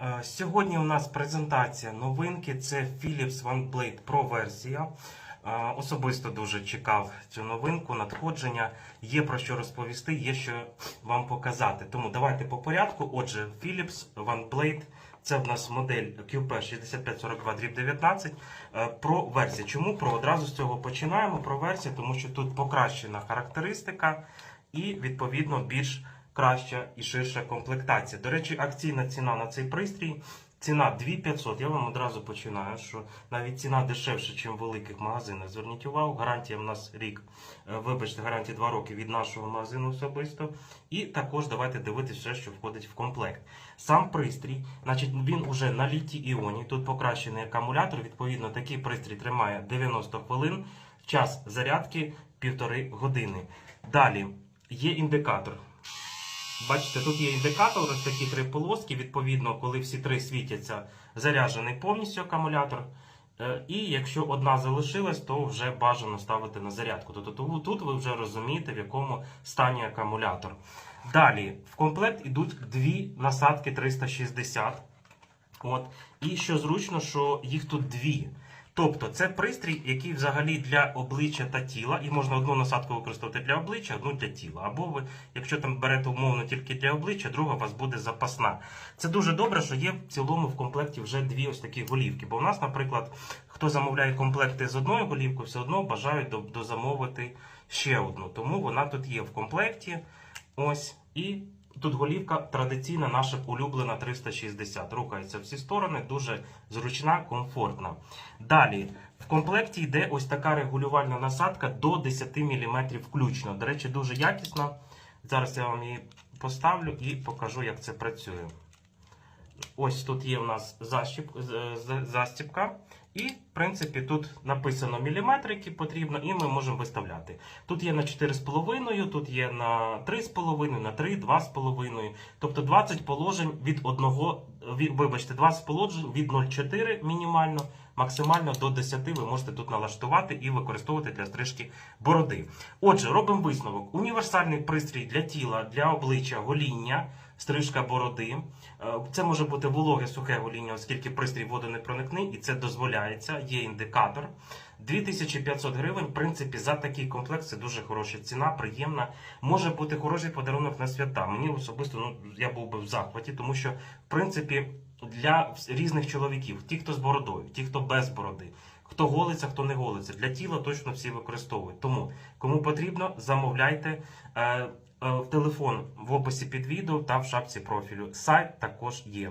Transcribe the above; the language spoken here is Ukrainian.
Е, Сьогодні у нас презентація новинки. Це Philips OneBlade Pro версія. Е, Особисто дуже чекав цю новинку, надходження. Є про що розповісти, є що вам показати. Тому давайте по порядку. Отже, Philips OneBlade це в нас модель QP6542 19 Е, Про версія. Чому про одразу з цього починаємо? Про версію, тому що тут покращена характеристика і відповідно більш краща і ширша комплектація. До речі, акційна ціна на цей пристрій. Ціна 2500. Я вам одразу починаю, що навіть ціна дешевше, ніж в великих магазинах. Зверніть увагу, гарантія в нас рік. Е, Вибачте, гарантія 2 роки від нашого магазину особисто. І також давайте дивитися все, що входить в комплект. Сам пристрій, значить, він уже на літі іоні. Тут покращений акумулятор. Відповідно, такий пристрій тримає 90 хвилин. Час зарядки 1,5 години. Далі є індикатор. Бачите, тут є індикатор, ось такі три полоски. Відповідно, коли всі три світяться, заряджений повністю акумулятор. Е, І якщо одна залишилась, то вже бажано ставити на зарядку. Тобто тут ви вже розумієте, в якому стані акумулятор. Далі, в комплект йдуть дві насадки 360. От. І що зручно, що їх тут дві. Тобто це пристрій, який взагалі для обличчя та тіла, і можна одну насадку використовувати для обличчя, одну для тіла. Або ви, якщо там берете умовно тільки для обличчя, друга у вас буде запасна. Це дуже добре, що є в цілому в комплекті вже дві ось такі голівки. Бо у нас, наприклад, хто замовляє комплекти з одною голівкою, все одно бажають до- дозамовити ще одну. Тому вона тут є в комплекті. Ось і. Тут голівка традиційна, наша улюблена 360. Рухається всі сторони, дуже зручна, комфортна. Далі, в комплекті йде ось така регулювальна насадка до 10 мм включно. До речі, дуже якісна. Зараз я вам її поставлю і покажу, як це працює. Ось тут є у нас застіпка. І, в принципі, тут написано міліметри, які потрібно, і ми можемо виставляти. Тут є на 4,5, тут є на 3,5, на 3, 2,5. Тобто 20 положень від одного, вибачте, 20 положень від 0,4 мінімально, максимально до 10 ви можете тут налаштувати і використовувати для стрижки бороди. Отже, робимо висновок. Універсальний пристрій для тіла, для обличчя, гоління, стрижка бороди. Е, Це може бути вологе сухе гоління, оскільки пристрій водонепроникний, і це дозволяється. Є індикатор. 2500 гривень. В принципі, за такий комплект це дуже хороша ціна, приємна. Може бути хороший подарунок на свята. Мені особисто ну я був би в захваті, тому що в принципі для різних чоловіків, ті, хто з бородою, ті, хто без бороди. Хто голиться, хто не голиться. Для тіла точно всі використовують. Тому кому потрібно, замовляйте. Е, е, телефон в описі під відео та в шапці профілю. Сайт також є.